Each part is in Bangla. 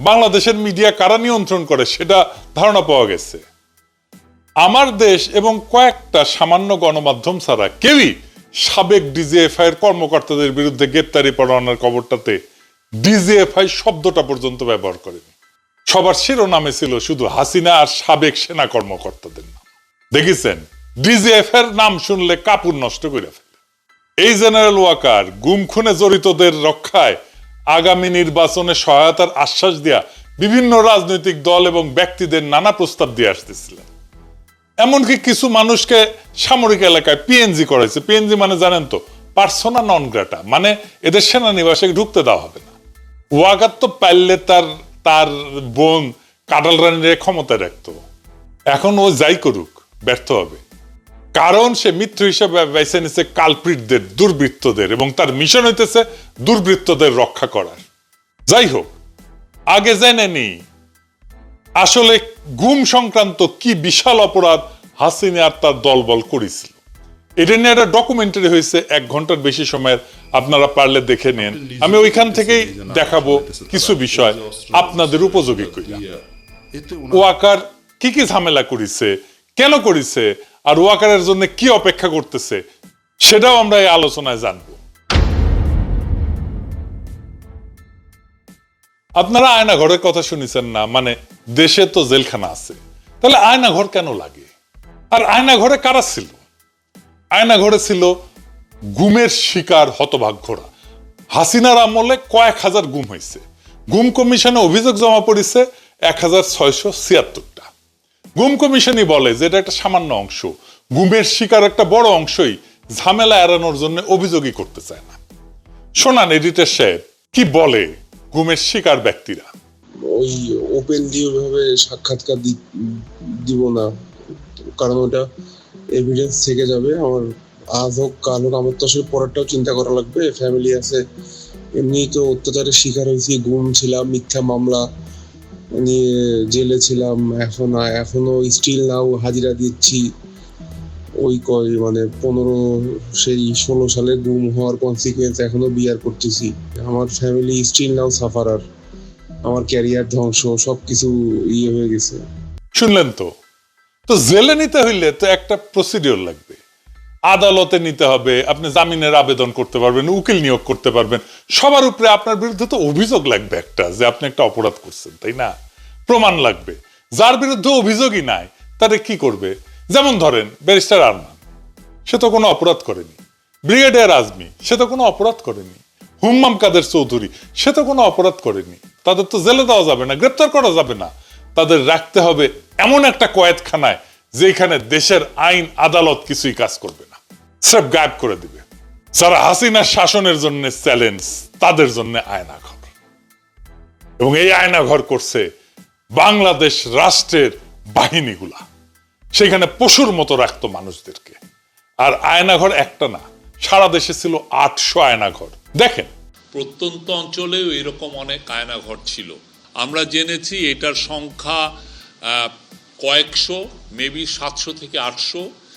বাংলাদেশের মিডিয়া কারা নিয়ন্ত্রণ করে সেটা ধারণা পাওয়া গেছে। আমার দেশ এবং কয়েকটা সামান্য গণমাধ্যম ছাড়া কেউই সাবেক ডিজিএফআই এর কর্মকর্তাদের বিরুদ্ধে গ্রেপ্তারি পরোয়ানার খবরটাতে ডিজিএফআই শব্দটা পর্যন্ত ব্যবহার করেনি। সবার শিরোনামে ছিল শুধু হাসিনা আর সাবেক সেনা কর্মকর্তাদের নাম। দেখেছেন ডিজিএফ এর নাম শুনলে কাপড় নষ্ট করে ফেলে। এই জেনারেল ওয়াকার, গুম খুনে জড়িতদের রক্ষায় আগামী নির্বাচনে সহায়তার আশ্বাস দেয়া বিভিন্ন রাজনৈতিক দল এবং ব্যক্তিদের নানা প্রস্তাব দিয়ে আসতেছিলেন। এমনকি কিছু মানুষকে সামরিক এলাকায় পিএনজি করেছে পিএনজি মানে জানেন তো পার্সোনা নন গ্রাটা মানে এদের সেনানিবাসে ঢুকতে দেওয়া হবে না। ওয়াকার তো পারলে তার তার বোন কাটাল রানীর ক্ষমতায় রাখতো। এখন ও যাই করুক, ব্যর্থ হবে। কারণ সে মিত্র হিসেবে বেছে নিছে কালপ্রিটদের দুর্বৃত্তদের এবং তার মিশন হইতেছে দুর্বৃত্তদের রক্ষা করার। যাই হোক আগে জেনে নি আসলে গুম সংক্রান্ত কি বিশাল অপরাধ হাসিনা আর তার দলবল করেছিল। এটা নিয়ে একটা ডকুমেন্টারি হয়েছে এক ঘণ্টার বেশি সময়ের আপনারা পারলে দেখে নেন। আমি ওইখান থেকেই দেখাবো কিছু বিষয় আপনাদের উপযোগী কইরা এতে ওয়াকার কি কি ঝামেলা করেছে কেন করেছে আর ওয়াকারের জন্য কি অপেক্ষা করতেছে, সেটাও আমরা এই আলোচনায় জানব। আপনারা আয়না ঘরের কথা শুনেছেন না মানে দেশে তো জেলখানা আছে। তাহলে আয়না ঘর কেন লাগে? আর আয়না ঘরে কারা ছিল? আয়না ঘরে ছিল গুমের শিকার হতভাগ্যরা। হাসিনার আমলে কয়েক হাজার গুম হয়েছে। গুম কমিশনে অভিযোগ জমা পড়েছে এক হাজার ছয়শো ছিয়াত্তরটা। গুম কমিশনই বলে যে এটা একটা সামান্য অংশ। গুমের শিকার একটা বড় অংশই ঝামেলা এড়ানোর জন্য অভিযোগই করতে চায় না। শোনান এডিটর সাহেব, কি বলে গুমের শিকার ব্যক্তিরা? ওই ওপেনলি ওইভাবে সাক্ষাৎকার দিব না। কারণ ওটা এভিডেন্স থেকে যাবে। আমার আজ হোক, কাল হোক, আমার তো আসলে পরেরটাও চিন্তা করা লাগবে। ফ্যামিলি আছে এমনি তো অত্যাচারের শিকার হয়েছি, গুম ছিলাম, মিথ্যা মামলা। নিয়ে জেলে ছিলাম, এখন, এখনও স্টিল নাও হাজিরা দিচ্ছি। ওই কয় মানে পনেরো, সেই ষোলো সালে গুম হওয়ার কনসিকুয়েন্স এখনও বিয়ার করতেছি। আমার ফ্যামিলি স্টিল নাও সাফারার আমার ক্যারিয়ার ধ্বংস, সবকিছু ইয়ে হয়ে গেছে। শুনলেন তো? তো জেলে নিতে হইলে তো একটা প্রসিডিওর লাগবে। আদালতে নিতে হবে, আপনি জামিনের আবেদন করতে পারবেন, উকিল নিয়োগ করতে পারবেন। সবার উপরে আপনার বিরুদ্ধে তো অভিযোগ লাগবে একটা, যে আপনি একটা অপরাধ করছেন, তাই না? প্রমাণ লাগবে। যার বিরুদ্ধে অভিযোগই নাই তারে কি করবে? যেমন ধরেন, ব্যারিস্টার আরমান, সে তো কোনো অপরাধ করেনি। ব্রিগেডিয়ার আজমি, সে তো কোনো অপরাধ করেনি। হুম্মাম কাদের চৌধুরী, সে তো কোনো অপরাধ করেনি। তাদের তো জেলে দেওয়া যাবে না, গ্রেপ্তার করা যাবে না। তাদের রাখতে হবে এমন একটা কয়েদখানায়, যেখানে দেশের আইন, আদালত কিছুই কাজ করবে না। সব গায়েব করে দিবে। যারা হাসিনার শাসনের জন্য চ্যালেঞ্জ, তাদের জন্য আয়না ঘর এবং এই আয়না ঘর করছে বাংলাদেশ রাষ্ট্রের বাহিনীগুলা। সেখানে পশুর মতো রাখতো মানুষদেরকে। আর আয়নাঘর একটা না, সারা দেশে ছিল আটশো আয়নাঘর। দেখেন। প্রত্যন্ত অঞ্চলেও এরকম অনেক আয়নাঘর ছিল। আমরা জেনেছি এটার সংখ্যা কয়েকশো মেবি সাতশো থেকে আটশো।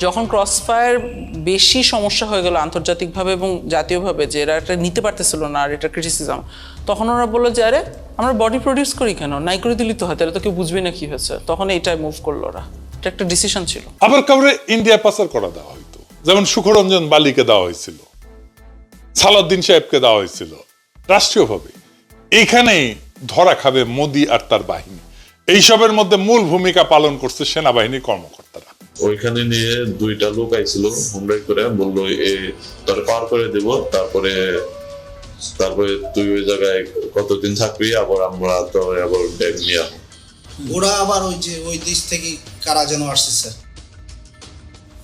যখন ক্রসফায়ার বেশি সমস্যা হয়ে গেল আন্তর্জাতিকভাবে এবং জাতীয়ভাবে যে এরা এটা নিতে পারতেছিল না আর এটা ক্রিটিসিজম তখন ওরা বলল যে, আরে, আমরা বডি প্রডিউস করি কেন? নাই করে দিলি তো হয় তাহলে তো কেউ বুঝবে না কি হয়েছে। তখন এটাই মুভ করল ওরা। এটা একটা ডিসিশন ছিল। আবার কাউরে ইন্ডিয়া পাসার করা দেওয়া হইতো। যেমন সুখরঞ্জন বালিকে দেওয়া হয়েছিল সালাউদ্দিন সাহেবকে দেওয়া হয়েছিল রাষ্ট্রীয়ভাবে। এইখানেই ধরা খাবে মোদি আর তার বাহিনী। এইসবের মধ্যে মূল ভূমিকা পালন করছে সেনাবাহিনীর কর্মকর্তারা। ওইখানে নিয়ে দুইটা লোক আইছিল হুন্ডাই করে বলল এ তোর পার করে দেব তারপরে তারপরে তুই ওই জায়গায় কতদিন থাকবি আবার আমরা তো আবার ব্যাগ নিয়ে আসব। ওরা আবার ওই যে ওই দেশ থেকে কারা যেন আসছে স্যার?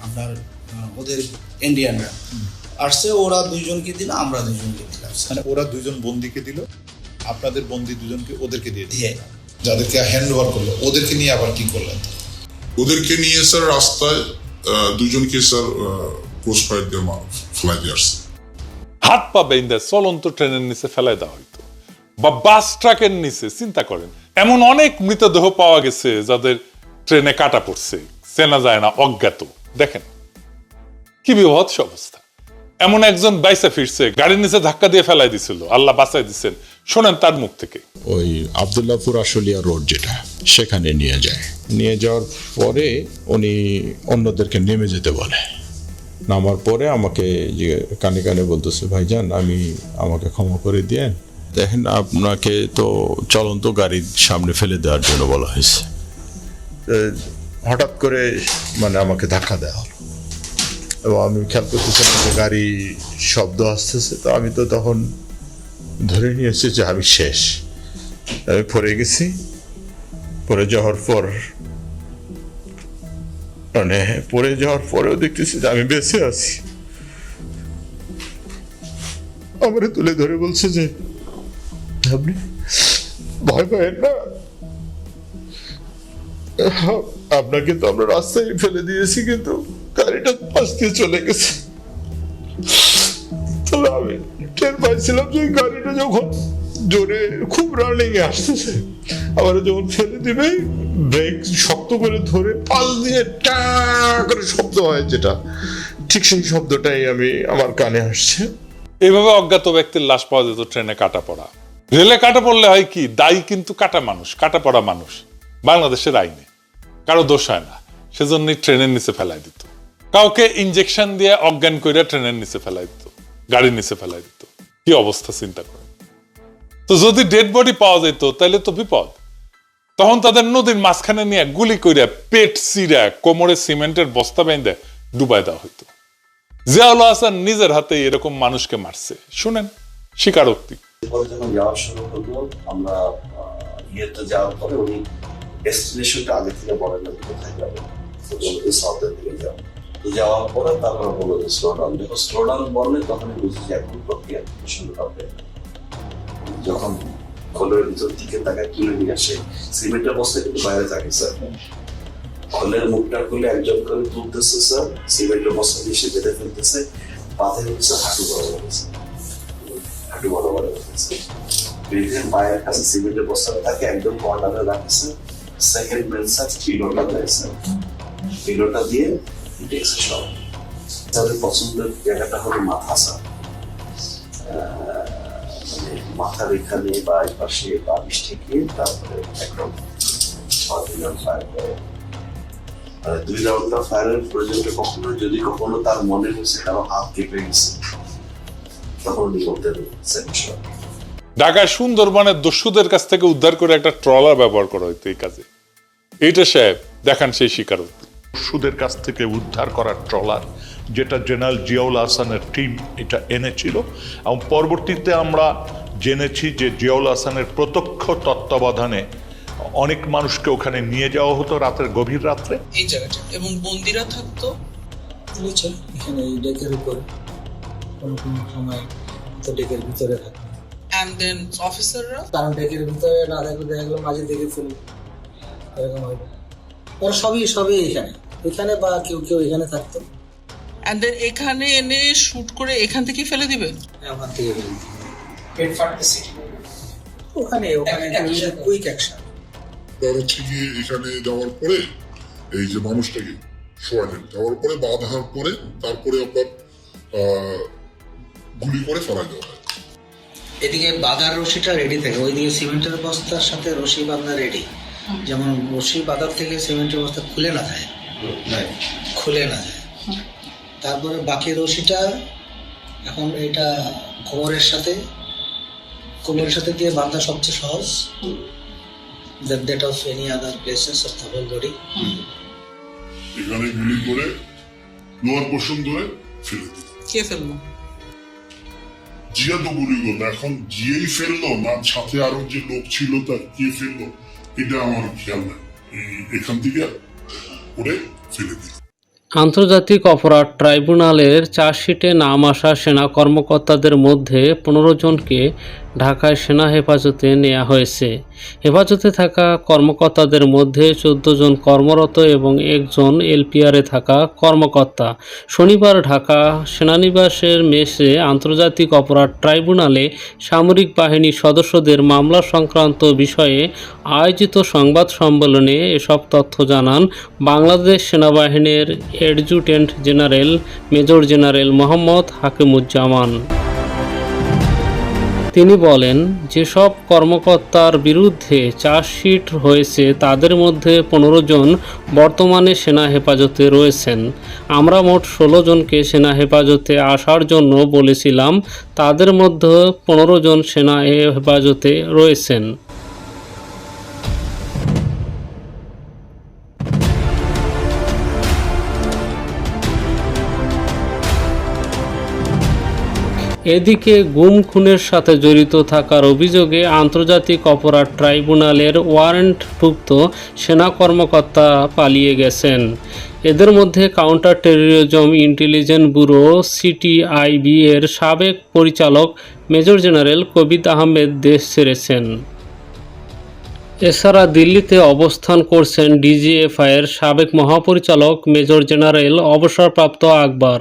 আপনার ওদের ইন্ডিয়ানরা আসছে ওরা দুইজনকে দিল আমরা দুইজনকে দিলাম মানে ওরা দুজন বন্দিকে দিল আপনাদের বন্দি দুজনকে ওদেরকে দিয়ে দিয়ে। যাদেরকে হ্যান্ড ওভার করল ওদেরকে নিয়ে আবার কি করলেন? ওদেরকে নিয়ে স্যার রাস্তায় দুজনকে স্যার ক্রস ফায়ার দিয়ে ফেলাই দিয়ে হাত পা বেঁধে চলন্ত ট্রেনের নিচে ফেলাই দেওয়া হইতো। বা বাস ট্রাকের নিচে, চিন্তা করেন, এমন অনেক মৃতদেহ পাওয়া গেছে যাদের ট্রেনে কাটা পড়ছে, চেনা যায় না, অজ্ঞাত। দেখেন, কি বিভৎস অবস্থা। এমন একজন বাইসে ফিরছে, গাড়ির নিচে ধাক্কা দিয়ে ফেলাই দিছিল, আল্লাহ বাঁচাই দিচ্ছেন শোনেন তার মুখ থেকে। ওই আবদুল্লাপুর আশুলিয়া রোড যেটা, সেখানে নিয়ে যায়। নিয়ে যাওয়ার পরে উনি অন্যদেরকে নেমে যেতে বলে। নামার পরে আমাকে যে কানে কানে বলতেছে ভাইজান আমি আমাকে ক্ষমা করে দিয়ে দেখেন, আপনাকে তো চলন্ত গাড়ির সামনে ফেলে দেওয়ার জন্য বলা হয়েছে। হঠাৎ করে মানে আমাকে ধাক্কা দেওয়া হলো। এবং আমি খেয়াল করতেছিলাম যে গাড়ি শব্দ আসতেছে, তো আমি তো তখন ধরে নিয়েছে যে আমি শেষ। আমি পড়ে গেছি। পড়ে যাওয়ার পর মানে পড়ে যাওয়ার পরেও দেখতেছি যে আমি বেঁচে আছি। আমারে তুলে ধরে বলছে যে, আপনি ভয় পাবেন না। আপনাকে তো আমরা রাস্তায় ফেলে দিয়েছি, কিন্তু গাড়িটা পাশ দিয়ে চলে গেছে। তবে আমি টের পাইছিলাম যে গাড়িটা যখন জোরে খুব রানিং এ আসতেছে আবার যখন ফেলে দিবে ব্রেক শক্ত করে ধরে পাল দিয়ে টা করে শব্দ হয় যেটা, ঠিক সেই শব্দটাই আমি আমার কানে আসছে। এইভাবে অজ্ঞাত ব্যক্তির লাশ পাওয়া যেত ট্রেনে কাটা পড়া। রেলে কাটা পড়লে হয় কি, দায়ী কিন্তু কাটা মানুষ, কাটা পড়া মানুষ। বাংলাদেশের আইনে। কারও দোষ হয় না, সেজন্যই ট্রেনের নিচে ফেলাই দিত। কাউকে ইঞ্জেকশন দিয়ে অজ্ঞান করে ট্রেনের নিচে ফেলাই দিত। গাড়ির নিচে ফেলাই দিত। কি অবস্থা চিন্তা করেন? তো যদি ডেড বডি পাওয়া যেত, তাহলে তো বিপদ। তখন তাদের নদীর মাঝখানে নিয়ে গুলি করে পেট চিরা কোমরে সিমেন্টের বস্তা বেঁধে ডুবাই দেওয়া হইতো। জিয়াউল হাসান নিজের হাতে এরকম মানুষকে মারছে। শুনেন, স্বীকারোক্তি। পরে আমরা যাওয়ার পরে উনি আগে থেকে বলেন কোথায় যাবে দিকে তো যাওয়ার পরে তারপরে বলল যে স্লো ডাউন যখন স্লো ডাউন বললে তখনই বুঝি যে এখন প্রক্রিয়া শুরু হবে। যখন খোলের ভিতর দিকে তাকে তুলে নিয়ে আসে, সিমেন্টের বস্তা কিন্তু বাইরে থাকে, স্যার। খোলের মুখটা খুলে একজন করে তুলতেছে, স্যার। সিমেন্টের বস্তা দিয়ে সে বেঁধে ফেলতেছে। পাথে হচ্ছে হাঁটু বড় হয়েছে হাঁটু বড় বড় হয়েছে ব্রিথের পায়ের কাছে সিমেন্টের বস্তাটা তাকে একদম কর্নারে রাখছে। সেকেন্ড ম্যান স্যার পিলোটা দিয়েছে পিলোটা দিয়ে তাদের পছন্দের জায়গাটা হলো মাথা স্যার মানে মাথার এখানে বা এই পাশে তারপরে একদম ফায়ার দুই ফায়ারের প্রয়োজনটা কখনো, যদি কখনো তার মনে হয়েছে কারও হাত কেঁপে গেছে, তখন উনি সেকশন ঢাকার সুন্দরবনের দস্যুদের কাছ থেকে উদ্ধার করে একটা ট্রলার ব্যবহার করা হইতো এই কাজে। এইটা সাহেব, দেখান সেই স্বীকারোক্তি। সুদের কাছ থেকে উদ্ধার করার ট্রলার যেটা জেনারেল জিয়াউল হাসানের টিম এটা এনেছিল। এবং পরবর্তীতে আমরা জেনেছি যে জিয়াউল হাসানের প্রত্যক্ষ তত্ত্বাবধানে অনেক মানুষকে ওখানে নিয়ে যাওয়া হতো রাতের গভীর রাত্রে। এই জায়গাটা। এবং বন্দিরা থাকতো। বুঝছেন? এখানে এই ডেকের উপরে কোনো কোনো সময় তো ডেকের ভিতরে থাকে অ্যান্ড দেন অফিসাররা কারণ ডেকের ভিতরে না থাকলে দেখা গেলো মাঝে দেখে এরকম হবে ওরা সবই সবই এখানে। এখানে বা কেউ কেউ এখানে থাকতো। অ্যান্ড দেন এখানে এনে শুট করে এখান থেকে ফেলে দিবে? ওখান থেকে ফেলি ওখানে ওখানে কুইক অ্যাকশন তার হচ্ছে গিয়ে এখানে যাওয়ার পরে এই যে মানুষটাকে শোয়ালেন দেওয়ার পরে বাঁধার পরে তারপরে আপনার আহ, গুলি করে ফেলা দেওয়া হয় এদিকে বাঁধার রশিটা রেডি থাকে। ওইদিকে সিমেন্টের বস্তার সাথে রশি বাঁধা রেডি যেমন রশি বাঁধার থেকে সিমেন্টের বস্তা খুলে না যায়। খুলে না যায়। তারপরে বাকি রশিটা এখন এটা কোমরের সাথে কোমরের সাথে দিয়ে বাঁধা সবচেয়ে সহজ। That that of any other places of the whole body এখানে গুলি করে লোয়ার পোর্শন ধরে ফেলে দিল কে ফেলল? জিয়া তো গুলি করল। এখন জিয়েই ফেলল না সাথে আরও যে লোক ছিল তার কে ফেলল এটা আমার খেয়াল নাই। এখান থেকে করে ফেলে দিল। আন্তর্জাতিক অপরাধ ট্রাইব্যুনালের চার্জশিটে নাম আসা সেনা কর্মকর্তাদের মধ্যে পনেরো জনকে ঢাকায় সেনা হেফাজতে নেওয়া হয়েছে। হেফাজতে থাকা কর্মকর্তাদের মধ্যে চোদ্দ জন কর্মরত এবং একজন এলপিআরে থাকা কর্মকর্তা। শনিবার ঢাকা সেনানিবাসের মেসে আন্তর্জাতিক অপরাধ ট্রাইব্যুনালে সামরিক বাহিনীর সদস্যদের মামলা সংক্রান্ত বিষয়ে আয়োজিত সংবাদ সম্মেলনে এসব তথ্য জানান বাংলাদেশ সেনাবাহিনীর adjutant general major general Mohammad Hakimuzzaman. তিনি বলেন, যেসব কর্মকর্তার বিরুদ্ধে চার্জশিট হয়েছে, তাদের মধ্যে পনেরো জন বর্তমানে সেনা হেফাজতে রয়েছেন। আমরা মোট ষোলো জনকে সেনা হেফাজতে আসার জন্য বলেছিলাম, তাদের মধ্যে পনেরো জন সেনা হেফাজতে রয়েছেন। এদিকে গুম খুনের সাথে জড়িত থাকার অভিযোগে আন্তর্জাতিক অপরাধ ট্রাইব্যুনালের ওয়ারেন্টভুক্ত সেনা কর্মকর্তা পালিয়ে গেছেন। এদের মধ্যে counter terrorism intelligence bureau CTIB এর সাবেক পরিচালক মেজর জেনারেল কবির আহমেদ দেশ ছেড়েছেন। এছাড়া দিল্লিতে অবস্থান করছেন ডিজিএফআইয়ের সাবেক মহাপরিচালক মেজর জেনারেল অবসরপ্রাপ্ত আকবর।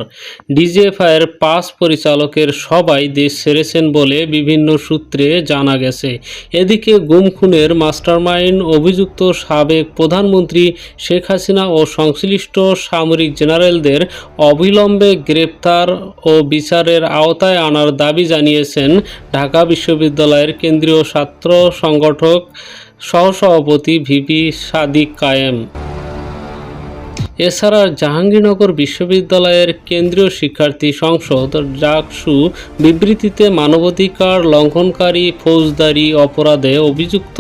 ডিজিএফআইয়ের পাঁচ পরিচালকের সবাই দেশ ছেড়েছেন বলে বিভিন্ন সূত্রে জানা গেছে। এদিকে গুম খুনের মাস্টারমাইন্ড অভিযুক্ত সাবেক প্রধানমন্ত্রী শেখ হাসিনা ও সংশ্লিষ্ট সামরিক জেনারেলদের অবিলম্বে গ্রেপ্তার ও বিচারের আওতায় আনার দাবি জানিয়েছেন ঢাকা বিশ্ববিদ্যালয়ের কেন্দ্রীয় ছাত্র সংগঠক সহসভাপতি ভিপি সাদিক কায়েম। এছাড়া জাহাঙ্গীরনগর বিশ্ববিদ্যালয়ের কেন্দ্রীয় শিক্ষার্থী সংসদ ডাকসু বিবৃতিতে মানবাধিকার লঙ্ঘনকারী ফৌজদারি অপরাধে অভিযুক্ত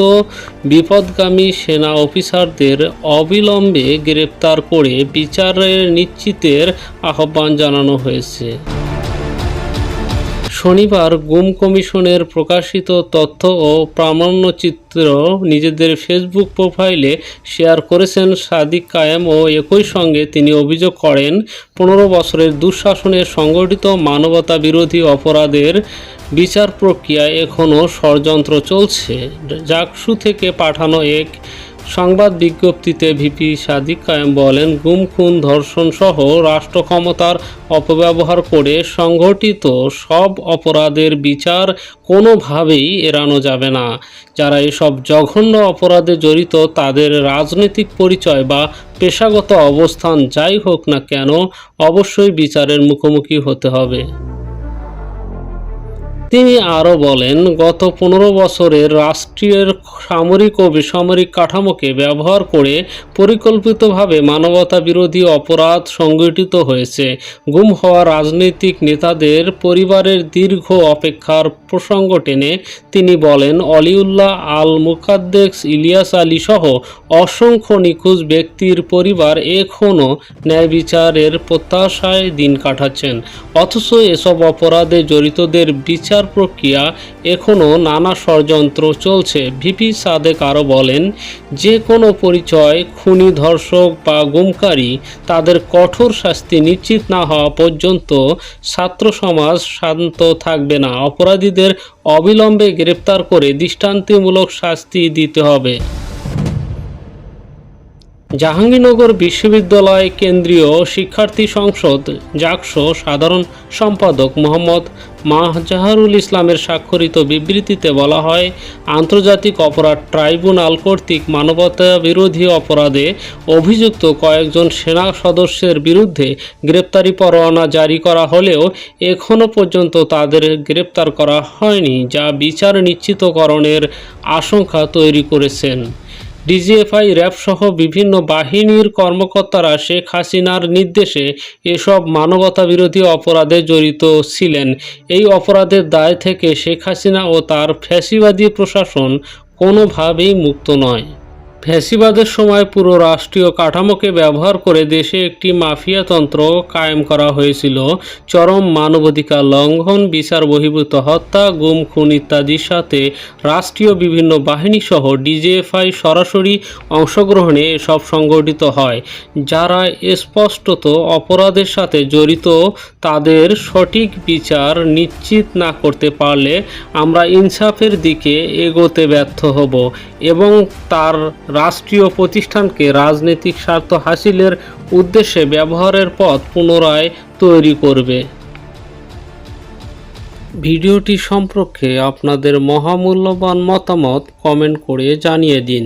বিপদগামী সেনা অফিসারদের অবিলম্বে গ্রেপ্তার করে বিচারের নিশ্চিতের আহ্বান জানানো হয়েছে। শনিবার গুম কমিশনের প্রকাশিত তথ্য ও প্রামাণ্যচিত্র নিজেদের ফেসবুক প্রোফাইলে শেয়ার করেছেন সাদিক কায়েম ও একই সঙ্গে তিনি অভিযোগ করেন, পনেরো বছরের দুঃশাসনের সংগঠিত মানবতা বিরোধী অপরাধের বিচার প্রক্রিয়ায় এখনও ষড়যন্ত্র চলছে। জাকসু থেকে পাঠানো এক সংবাদ বিজ্ঞপ্তিতে ভিপি সাদিক কায়েম বলেন, গুম, খুন, ধর্ষণ সহ রাষ্ট্র ক্ষমতার অপব্যবহার করে সংঘটিত সব অপরাধের বিচার কোনোভাবেই এড়ানো যাবে না। যারা এসব জঘন্য অপরাধে জড়িত, তাদের রাজনৈতিক পরিচয় বা পেশাগত অবস্থান যাই হোক না কেন, অবশ্যই বিচারের মুখোমুখি হতে হবে। তিনি আরও বলেন, গত পনেরো বছরের রাষ্ট্রীয় সামরিক ও বেসামরিক কাঠামোকে ব্যবহার করে পরিকল্পিতভাবে মানবতা বিরোধী অপরাধ সংগঠিত হয়েছে। গুম হওয়া রাজনৈতিক নেতাদের পরিবারের দীর্ঘ অপেক্ষার প্রসঙ্গ টেনে তিনি বলেন, অলিউল্লাহ আল মুকাদ্দেস ইলিয়াস আলী সহ অসংখ্য নিখোঁজ ব্যক্তির পরিবার এখনও ন্যায় বিচারের প্রত্যাশায় দিন কাটাচ্ছেন। অথচ এসব অপরাধে জড়িতদের বিচার প্রক্রিয়া এখনও নানা ষড়যন্ত্র চলছে। ভিপি সাদেক আরও বলেন, যে কোনো পরিচয়, খুনি ধর্ষক বা গুমকারী, তাদের কঠোর শাস্তি নিশ্চিত না হওয়া পর্যন্ত ছাত্র সমাজ শান্ত থাকবে না। অপরাধীদের অবিলম্বে গ্রেপ্তার করে দৃষ্টান্তিমূলক শাস্তি দিতে হবে। জাহাঙ্গীরনগর বিশ্ববিদ্যালয় কেন্দ্রীয় শিক্ষার্থী সংসদ জাকসো সাধারণ সম্পাদক মোহাম্মদ মাহজাহারুল ইসলামের স্বাক্ষরিত বিবৃতিতে বলা হয়, আন্তর্জাতিক অপরাধ ট্রাইব্যুনাল কর্তৃক মানবতা বিরোধী অপরাধে অভিযুক্ত কয়েকজন সেনা সদস্যের বিরুদ্ধে গ্রেপ্তারি পরোয়ানা জারি করা হলেও এখনও পর্যন্ত তাদের গ্রেপ্তার করা হয়নি, যা বিচার নিশ্চিতকরণের আশঙ্কা তৈরি করেছেন। ডিজিএফআই র্যাবসহ বিভিন্ন বাহিনীর কর্মকর্তারা শেখ হাসিনার নির্দেশে এসব মানবতা বিরোধী অপরাধে জড়িত ছিলেন। এই অপরাধের দায় থেকে শেখ হাসিনা ও তার ফ্যাসিবাদী প্রশাসন কোনোভাবেই মুক্ত নয়। ফ্যাসিবাদের সময় পুরো রাষ্ট্রীয় কাঠামোকে ব্যবহার করে দেশে একটি মাফিয়াতন্ত্র কায়েম করা হয়েছিল। চরম মানবাধিকার লঙ্ঘন, বিচার বহির্ভূত হত্যা গুম খুন ইত্যাদির সাথে রাষ্ট্রীয় বিভিন্ন বাহিনী সহ ডিজিএফআই সরাসরি অংশগ্রহণে সব সংগঠিত হয়, যারা স্পষ্টত অপরাধের সাথে জড়িত। তাদের সঠিক বিচার নিশ্চিত না করতে পারলে আমরা ইনসাফের দিকে এগোতে ব্যর্থ হব এবং তার রাষ্ট্রীয় প্রতিষ্ঠানকে রাজনৈতিক স্বার্থ হাসিলের উদ্দেশ্যে ব্যবহারের পথ পুনরায় তৈরি করবে। ভিডিওটি সম্পর্কে আপনাদের মহামূল্যবান মতামত কমেন্ট করে জানিয়ে দিন।